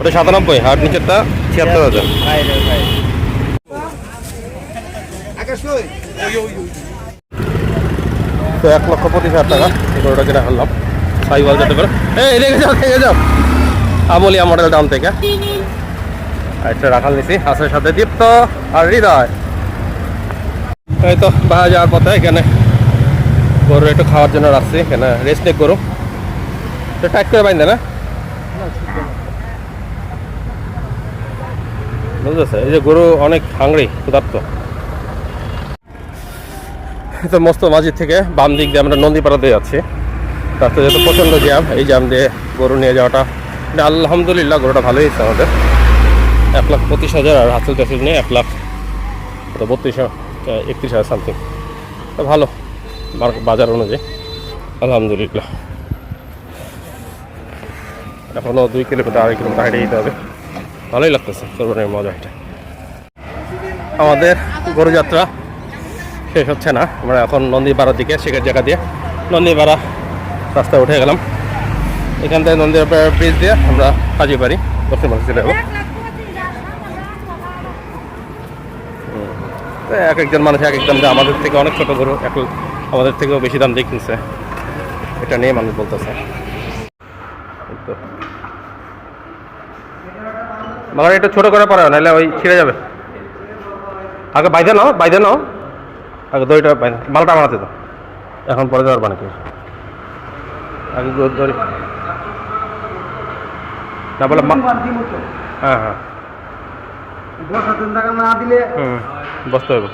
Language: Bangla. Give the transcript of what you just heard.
ওটা সাতানব্বই আর নিচেরটা ছিয়াত্তর হাজার। তো এক লক্ষ পঁচিশ হাজার টাকা গরুটা কিনে আনলাম। সাইওয়াল যাতে করে। এই রেখে যাও রেখে যাও। আমলিয়া মডেল দাম থেকে। একটা রাখাল নিছি, হাঁসের সাথে দীপ্ত আর হৃদয়। এই তো, বাহা যাওয়ার পথে এখানে গরু একটু খাওয়ার জন্য রাখছি, এখানে রেস্ট নেক গরু। তো টাইট করে বাইন্দে না? বুঝতেছে এই যে গরু অনেক হাংরি ক্ষুধার্ত। তো মস্ত মাঝি থেকে বাম দিক দিয়ে আমরা নন্দীপাড়া দিয়ে যাচ্ছি। রাস্তা যেহেতু প্রচণ্ড জ্যাম, এই জ্যাম দিয়ে গরু নিয়ে যাওয়াটা এটা আলহামদুলিল্লাহ গরুটা ভালোই হয়েছে আমাদের। এক লাখ পঁচিশ হাজার আর হাসিল টাসিল নিয়ে এক লাখ তো বত্রিশ একত্রিশ হাজার সামথিং তো ভালো বাজার অনুযায়ী। আলহামদুলিল্লাহ। এখনও দুই কিলোমিটার, আড়াই কিলোমিটার হেঁটে যেতে হবে। ভালোই লাগতেছে কোরবানির মজা এটা আমাদের গরু যাত্রা শেষ হচ্ছে না। আমরা এখন নন্দীপাড়ার দিকে শেখের জায়গা দিয়ে নন্দীপাড়া রাস্তায় উঠে গেলাম। এখান থেকে নন্দীপাড়া ব্রিজ দিয়ে আমরা হাজিবাড়ি দক্ষিণ ভারত চলে যাব। এক একজন মানুষ এক এক দাম দেয় আমাদের থেকে অনেক ছোট গরু, এক আমাদের থেকেও বেশি দাম দিয়ে কিনছে। এটা নিয়ে মানুষ বলতেছে। মানে এটা ছোট করে পারে নাহলে ওই ছিঁড়ে যাবে। আগে বাইদে নাও বাইদে নাও। আগে দড়িটা বাইদে মালটা বানাতে তো এখন পরে দেওয়ার বানাতে আগে দড়ি- না বলে হ্যাঁ হ্যাঁ। টাকা না দিলে হুম বসতে হবে